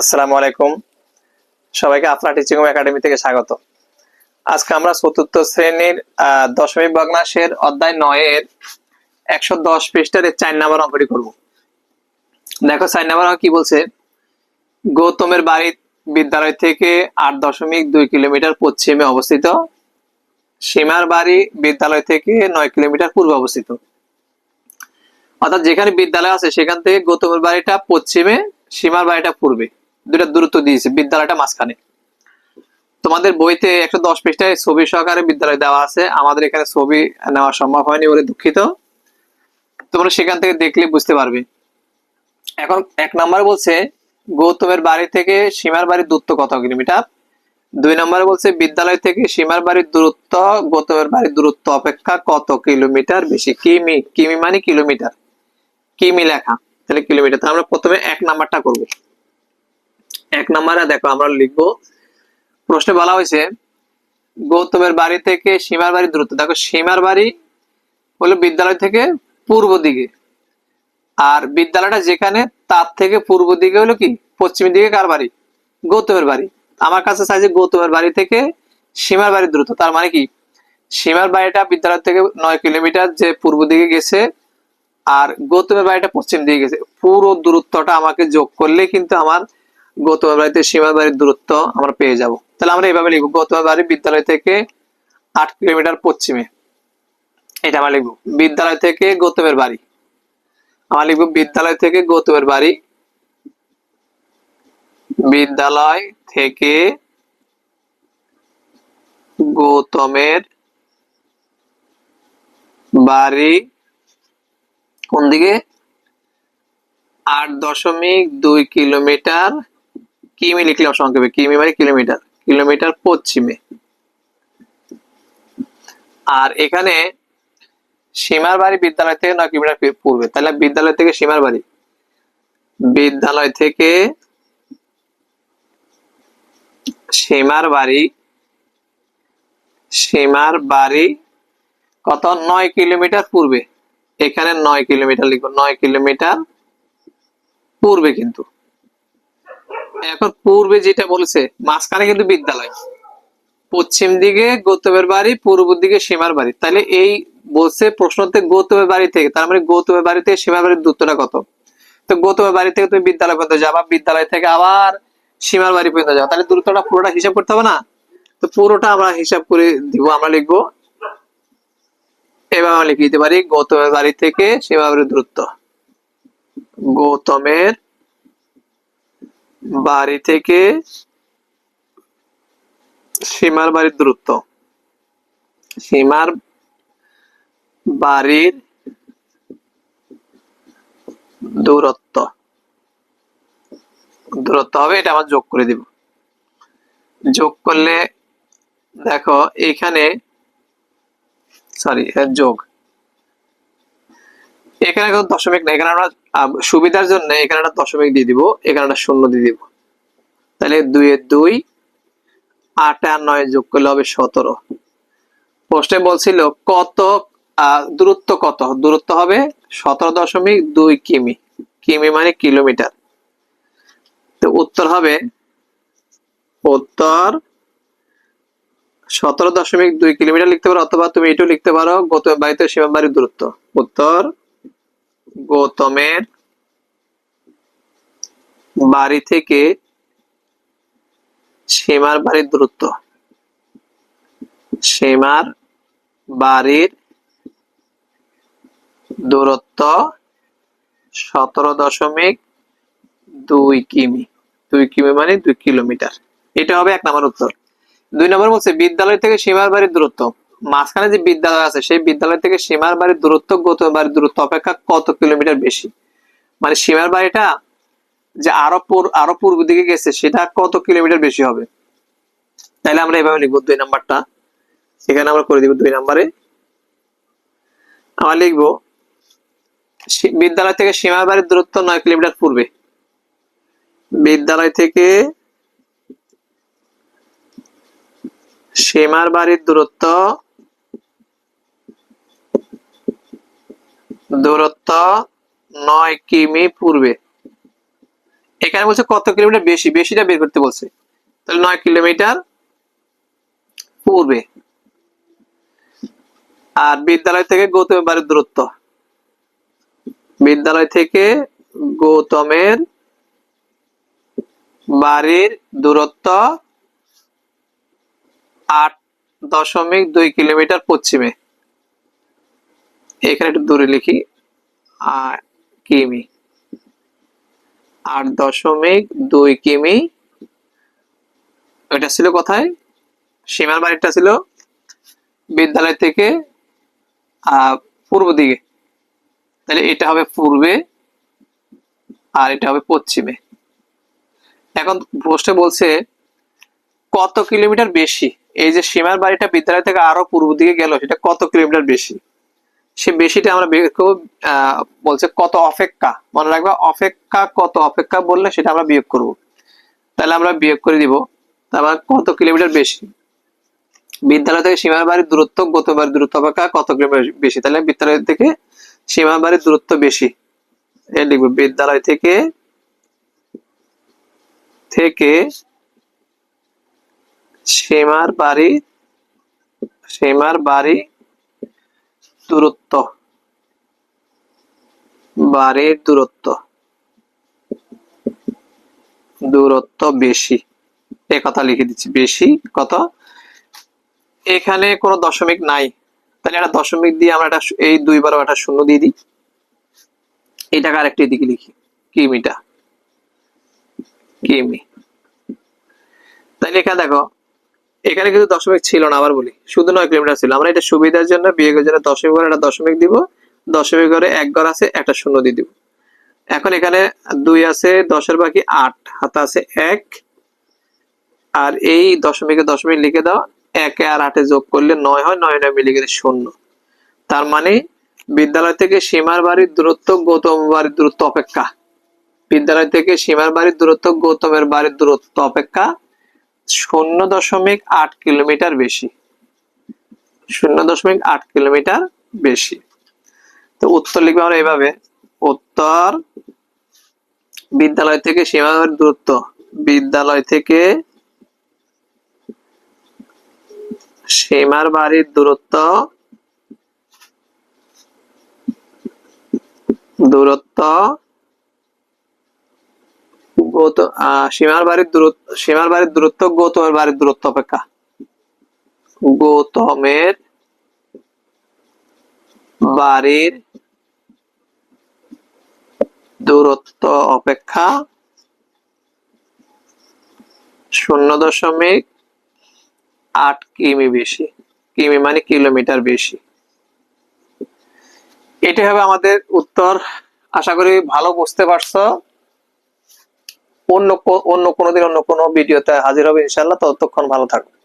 আসসালামু আলাইকুম। সবাইকে আফলা টিচিং একাডেমি থেকে স্বাগত। আজকে আমরা চতুর্থ শ্রেণির দশমিক ভগ্নাংশের অধ্যায় নয়ের একশো দশ পৃষ্ঠার চার নাম্বার অঙ্কটি করব। দেখো, চার নাম্বার অঙ্ক কি বলছে? গৌতমের বাড়ি বিদ্যালয় থেকে আট দশমিক দুই কিলোমিটার পশ্চিমে অবস্থিত। সীমার বাড়ি বিদ্যালয় থেকে নয় কিলোমিটার পূর্বে অবস্থিত। অর্থাৎ যেখানে বিদ্যালয় আছে, সেখান থেকে গৌতমের বাড়িটা পশ্চিমে, সীমার বাড়িটা পূর্বে। দুটা দূরত্ব দিয়েছে, বিদ্যালয়টা মাঝখানে। তোমাদের বইতে একশো দশ পৃষ্ঠায় ছবি সহকারে বিদ্যালয় দেওয়া আছে। আমাদের এখানে ছবি নেওয়া সম্ভব হয়নি বলে দুঃখিত। তোমরা সেখান থেকে দেখলে বুঝতে পারবে। এখন এক নাম্বার বলছে, গৌতমের বাড়ি থেকে সীমার বাড়ির দূরত্ব কত কিলোমিটার? দুই নম্বরে বলছে, বিদ্যালয় থেকে সীমার বাড়ির দূরত্ব, গৌতমের বাড়ির দূরত্ব অপেক্ষা কত কিলোমিটার? বেশি কিমি কিমি মানে কিলোমিটার। কিমি লেখা, তাহলে কিলোমিটার। তাহলে আমরা প্রথমে এক নাম্বারটা করব। এক নাম্বারে দেখো আমরা লিখব। প্রশ্নে বলা হয়েছে, গৌতমের বাড়ি থেকে সীমার বাড়ির দূরত্ব। দেখো, সীমার বাড়ি হলো বিদ্যালয় থেকে পূর্ব দিকে। আর বিদ্যালয়টা যেখানে, তার থেকে পূর্ব দিকে হলো কি? পশ্চিম দিকে কার বাড়ি? গৌতমের বাড়ি। আমার কাছে চাইছে গৌতমের বাড়ি থেকে সীমার বাড়ির দূরত্ব। তার মানে কি? সীমার বাড়িটা বিদ্যালয় থেকে নয় কিলোমিটার যে পূর্ব দিকে গেছে, আর গৌতমের বাড়িটা পশ্চিম দিকে গেছে। পুরো দূরত্বটা আমাকে যোগ করলে কিন্তু আমার গৌতমের বাড়িতে সীমার বাড়ির দূরত্ব আমরা পেয়ে যাব। তাহলে আমরা এইভাবে লিখব গৌতমের বাড়ি বিদ্যালয় থেকে আট কিলোমিটার পশ্চিমে। এটা আমরা লিখব, বিদ্যালয় থেকে গৌতমের বাড়ি। আমরা লিখব, বিদ্যালয় থেকে গৌতমের বাড়ি। বিদ্যালয় থেকে গৌতমের বাড়ি কোন দিকে? আট দশমিক দুই কিলোমিটার কিমি লিখলাম সংক্ষেপে, কিমি মানে কিলোমিটার কিলোমিটার পশ্চিমে। আর এখানে সীমার বাড়ি বিদ্যালয় থেকে নয় কিলোমিটার পূর্বে, তাহলে বিদ্যালয় থেকে সীমার বাড়ি বিদ্যালয় থেকে সীমার বাড়ি সীমার বাড়ি কত? নয় কিলোমিটার পূর্বে। এখানে নয় কিলোমিটার লিখব, নয় কিলোমিটার পূর্বে কিন্তু। এখন পূর্বে যেটা বলেছে, মাঝখানে কিন্তু বিদ্যালয়। পশ্চিম দিকে গৌতমের বাড়ি, পূর্ব দিকে সীমার বাড়ি। তাহলে এই বলছে প্রশ্নতে গৌতমের বাড়ি থেকে, তার মানে গৌতমের বাড়ি থেকে সীমার বাড়ির দূরত্বটা কত? তো গৌতমের বাড়ি থেকে তুমি বিদ্যালয় পর্যন্ত যাবা, বিদ্যালয় থেকে আবার সীমার বাড়ি পর্যন্ত যাও তাহলে দূরত্বটা পুরোটা হিসাব করতে হবে না? তো পুরোটা আমরা হিসাব করে দিব, আমরা লিখব। এবার আমরা লিখে দিতে পারি গৌতমের বাড়ি থেকে সীমার বাড়ির দূরত্ব। গৌতমের বাড়ি থেকে সীমার বাড়ির দূরত্ব। সীমার বাড়ির দূরত্ব। দূরত্ব হবে, এটা আমার যোগ করে দিব। যোগ করলে দেখো, এখানে সরি যোগ। এখানে কোনো দশমিক নেই, এখানে আমরা সুবিধার জন্য এখানে একটা দশমিক দিয়ে দিব, এখানে একটা শূন্য দিয়ে দিব। তাহলে দুই এর দুই, আট আর নয় যোগ করলে হবে সতেরো। প্রশ্নে বলছিল কত দূরত্ব কত? দূরত্ব হবে সতেরো দশমিক দুই কিমি। কিমি মানে কিলোমিটার। তো উত্তর হবে, উত্তর সতেরো দশমিক দুই কিলোমিটার লিখতে পারো, অথবা তুমি এটাও লিখতে পারো গৌতমের বাড়িতে সীমা বাড়ির দূরত্ব। উত্তর গৌতমের বাড়ি থেকে সীমার বাড়ির দূরত্ব। সীমার বাড়ির দূরত্ব সতেরো দশমিক দুই কিমি। দুই কিমি মানে দুই কিলোমিটার। এটা হবে এক নম্বর উত্তর। দুই নম্বর বলছে, বিদ্যালয় থেকে সীমার বাড়ির দূরত্ব। মাঝখানে যে বিদ্যালয় আছে, সেই বিদ্যালয় থেকে সীমার বাড়ির দূরত্ব গৌতম বাড়ির দূরত্ব অপেক্ষা কত কিলোমিটার বেশি? মানে সীমার বাড়িটা যে আরও আরও পূর্ব দিকে গেছে, সেটা কত কিলোমিটার বেশি হবে? তাহলে আমরা এভাবে লিখব দুই নাম্বারটা। এখানে আমরা করে দিব দুই নাম্বারে। আমরা লিখব বিদ্যালয় থেকে সীমার বাড়ির দূরত্ব নয় কিলোমিটার পূর্বে। বিদ্যালয় থেকে সীমার বাড়ির দূরত্ব দূরত্ব নয় কিমি পূর্বে। এখানে বলছে কত কিলোমিটার? বেশি, বেশিটা বের করতে বলছে। তাহলে নয় কিলোমিটার পূর্বে। আর বিদ্যালয় থেকে গৌতমের বাড়ির দূরত্ব। বিদ্যালয় থেকে গৌতমের বাড়ির দূরত্ব আট দশমিক দুই কিলোমিটার পশ্চিমে। এখানে একটু দূরে লিখি। কিমি। আট দশমিক দুই কিমি। এটা ছিল কোথায়? সীমার বাড়িটা ছিল বিদ্যালয় থেকে পূর্ব দিকে। তাহলে এটা হবে পূর্বে আর এটা হবে পশ্চিমে। এখন প্রশ্নে বলছে, কত কিলোমিটার বেশি? এই যে সীমার বাড়িটা বিদ্যালয় থেকে আরও পূর্ব দিকে গেল, সেটা কত কিলোমিটার বেশি? সে বেশিটা আমরা বের করব বলছে কত অপেক্ষা? মনে রাখবা অপেক্ষা কত অপেক্ষা বললে সেটা আমরা বিয়োগ করব। তাহলে আমরা বিয়োগ করে দিব, তারপর কত কিলোমিটার বেশি? বিদ্যালয় থেকে সীমার বাড়ির দূরত্ব গত বাড়ির দূরত্ব অপেক্ষা কত কিলোমিটার বেশি? তাহলে বিদ্যালয় থেকে সীমার বাড়ির দূরত্ব বেশি। লিখব, বিদ্যালয় থেকে থেকে সীমার বাড়ি সীমার বাড়ি দূরত্ব। বাড়ির দূরত্ব। দূরত্ব বেশি। এ কথা লিখে দিচ্ছি, বেশি কত? এখানে কোনো দশমিক নাই। তাহলে একটা দশমিক দিয়ে আমরা একটা শু- এই দুইবারও একটা শূন্য দিয়ে দিই। এটাকে আরেকটি দিকে লিখি। কিমিটা কিমি। তাহলে এখানে দেখো এখানে কিন্তু দশমিক ছিল না, আবার বলি। শুধু নয় কিলোমিটার ছিল। আমরা এটা সুবিধার জন্য বিয়োগের জন্য দশমিক ঘরে একটা দশমিক দিব। দশমিক ঘরে এক ঘর আছে, একটা শূন্য দিয়ে দিব। এখন এখানে দুই আছে, দশের বাকি আট। হাতে আছে এক। আর এই দশমিকে দশমিক লিখে দাও। একে আর আটে যোগ করলে নয় হয়, নয় নয় মিলে গেলে শূন্য। তার মানে বিদ্যালয় থেকে সীমার বাড়ির দূরত্ব গৌতম বাড়ির দূরত্ব অপেক্ষা। বিদ্যালয় থেকে সীমার বাড়ির দূরত্ব গৌতমের বাড়ির দূরত্ব অপেক্ষা। শূন্য দশমিক আট কিলোমিটার বেশি। শূন্য দশমিক আট কিলোমিটার বেশি। তো উত্তর লিখবে আমরা এভাবে। উত্তর বিদ্যালয় থেকে সীমার দূরত্ব। বিদ্যালয় থেকে সীমার বাড়ির দূরত্ব। দূরত্ব সীমার বাড়ির দূরত্ব সীমার বাড়ির দূরত্ব গৌতমের বাড়ির দূরত্ব অপেক্ষা। গৌতমের বাড়ির দূরত্ব অপেক্ষা শূন্য দশমিক আট কিমি বেশি। কিমি মানে কিলোমিটার বেশি। এটি হবে আমাদের উত্তর। আশা করি ভালো বুঝতে পারছ। অন্য অন্য কোনো দিন অন্য কোনো ভিডিওতে হাজির হবে ইনশাল্লাহ ততক্ষণ ভালো থাকো